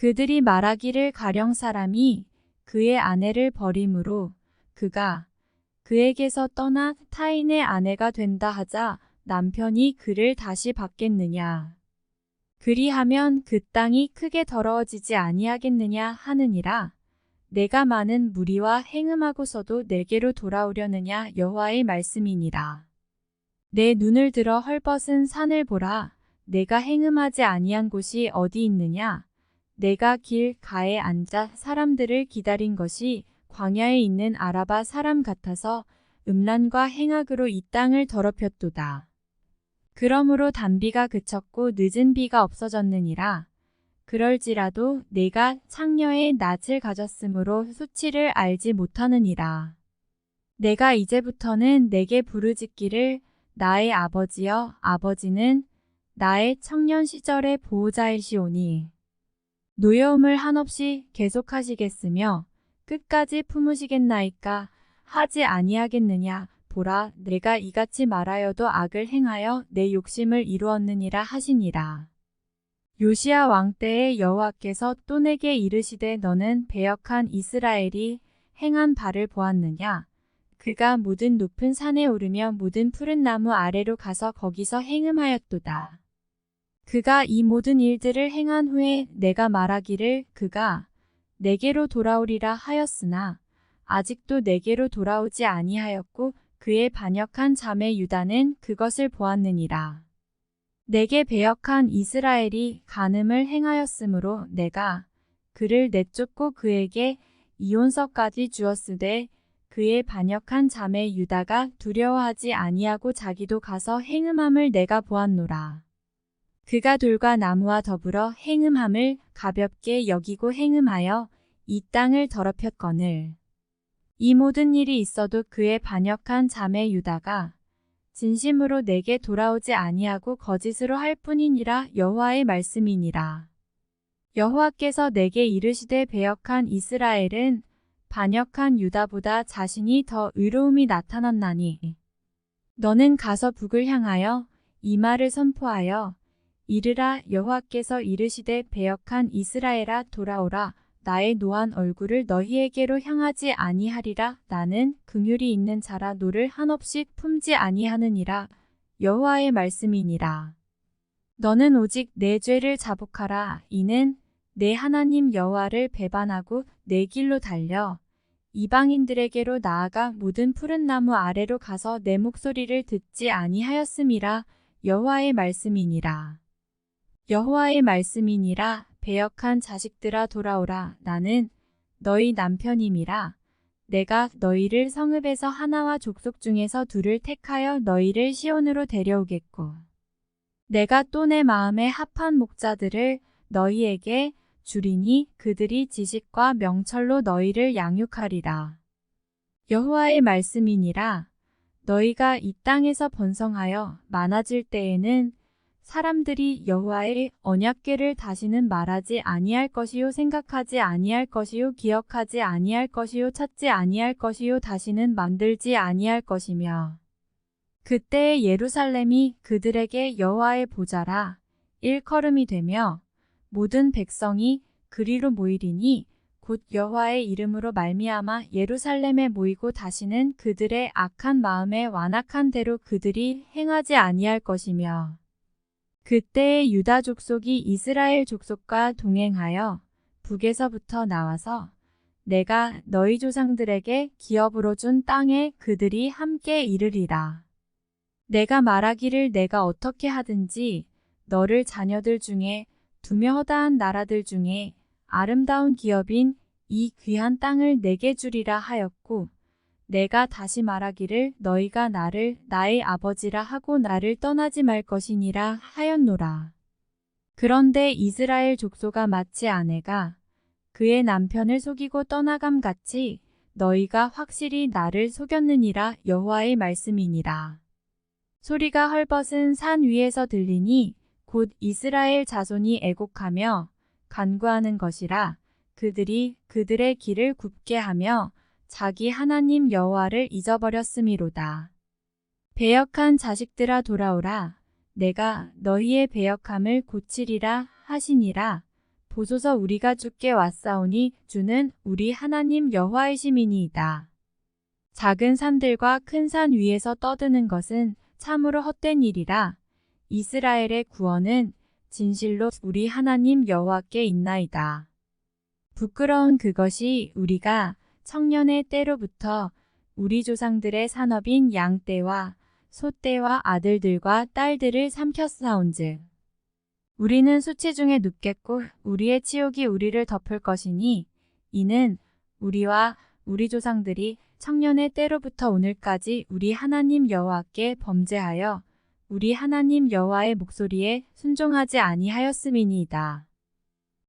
그들이 말하기를 가령 사람이 그의 아내를 버림으로 그가 그에게서 떠나 타인의 아내가 된다 하자 남편이 그를 다시 받겠느냐. 그리하면 그 땅이 크게 더러워지지 아니하겠느냐 하느니라. 내가 많은 무리와 행음하고서도 내게로 돌아오려느냐 여호와의 말씀이니라. 내 눈을 들어 헐벗은 산을 보라. 내가 행음하지 아니한 곳이 어디 있느냐? 내가 길 가에 앉아 사람들을 기다린 것이 광야에 있는 아라바 사람 같아서 음란과 행악으로 이 땅을 더럽혔도다. 그러므로 단비가 그쳤고 늦은 비가 없어졌느니라. 그럴지라도 내가 창녀의 낯을 가졌으므로 수치를 알지 못하느니라. 내가 이제부터는 내게 부르짖기를 나의 아버지여 아버지는 나의 청년 시절의 보호자이시오니 노여움을 한없이 계속하시겠으며 끝까지 품으시겠나이까 하지 아니하겠느냐 보라 내가 이같이 말하여도 악을 행하여 내 욕심을 이루었느니라 하시니라. 요시야 왕 때에 여호와께서 또 내게 이르시되 너는 배역한 이스라엘이 행한 바를 보았느냐 그가 모든 높은 산에 오르며 모든 푸른 나무 아래로 가서 거기서 행음하였도다. 그가 이 모든 일들을 행한 후에 내가 말하기를 그가 내게로 돌아오리라 하였으나 아직도 내게로 돌아오지 아니하였고 그의 반역한 자매 유다는 그것을 보았느니라. 내게 배역한 이스라엘이 간음을 행하였으므로 내가 그를 내쫓고 그에게 이혼서까지 주었으되 그의 반역한 자매 유다가 두려워하지 아니하고 자기도 가서 행음함을 내가 보았노라. 그가 돌과 나무와 더불어 행음함을 가볍게 여기고 행음하여 이 땅을 더럽혔거늘. 이 모든 일이 있어도 그의 반역한 자매 유다가 진심으로 내게 돌아오지 아니하고 거짓으로 할 뿐이니라 여호와의 말씀이니라. 여호와께서 내게 이르시되 배역한 이스라엘은 반역한 유다보다 자신이 더 의로움이 나타났나니 너는 가서 북을 향하여 이 말을 선포하여 이르라 여호와께서 이르시되 배역한 이스라엘아 돌아오라. 나의 노한 얼굴을 너희에게로 향하지 아니하리라. 나는 긍휼이 있는 자라. 노를 한없이 품지 아니하느니라. 여호와의 말씀이니라. 너는 오직 내 죄를 자복하라. 이는 내 하나님 여호와를 배반하고 내 길로 달려. 이방인들에게로 나아가 모든 푸른 나무 아래로 가서 내 목소리를 듣지 아니하였음이라. 여호와의 말씀이니라 여호와의 말씀이니라. 배역한 자식들아 돌아오라. 나는 너희 남편임이라. 내가 너희를 성읍에서 하나와 족속 중에서 둘을 택하여 너희를 시온으로 데려오겠고 내가 또 내 마음에 합한 목자들을 너희에게 주리니 그들이 지식과 명철로 너희를 양육하리라. 여호와의 말씀이니라. 너희가 이 땅에서 번성하여 많아질 때에는 사람들이 여호와의 언약궤를 다시는 말하지 아니할 것이요 생각하지 아니할 것이요 기억하지 아니할 것이요 찾지 아니할 것이요 다시는 만들지 아니할 것이며. 그때에 예루살렘이 그들에게 여호와의 보좌라 일컬음이 되며 모든 백성이 그리로 모이리니 곧 여호와의 이름으로 말미암아 예루살렘에 모이고 다시는 그들의 악한 마음에 완악한 대로 그들이 행하지 아니할 것이며 그때의 유다 족속이 이스라엘 족속과 동행하여 북에서부터 나와서 내가 너희 조상들에게 기업으로 준 땅에 그들이 함께 이르리라. 내가 말하기를 내가 어떻게 하든지 너를 자녀들 중에 두며 허다한 나라들 중에 아름다운 기업인 이 귀한 땅을 내게 주리라 하였고 내가 다시 말하기를 너희가 나를 나의 아버지라 하고 나를 떠나지 말 것이니라 하였노라. 그런데 이스라엘 족소가 마치 아내가 그의 남편을 속이고 떠나감 같이 너희가 확실히 나를 속였느니라 여호와의 말씀이니라. 소리가 헐벗은 산 위에서 들리니 곧 이스라엘 자손이 애곡하며 간구하는 것이라 그들이 그들의 길을 굽게 하며 자기 하나님 여호와를 잊어버렸음이로다. 배역한 자식들아 돌아오라. 내가 너희의 배역함을 고치리라 하시니라. 보소서 우리가 주께 왔사오니 주는 우리 하나님 여호와이시미니이다. 작은 산들과 큰 산 위에서 떠드는 것은 참으로 헛된 일이라 이스라엘의 구원은 진실로 우리 하나님 여호와께 있나이다. 부끄러운 그것이 우리가 청년의 때로부터 우리 조상들의 산업인 양떼와 소떼와 아들들과 딸들을 삼켰사온즉 우리는 수치 중에 눕겠고 우리의 치욕이 우리를 덮을 것이니 이는 우리와 우리 조상들이 청년의 때로부터 오늘까지 우리 하나님 여호와께 범죄하여 우리 하나님 여호와의 목소리에 순종하지 아니하였음이니이다.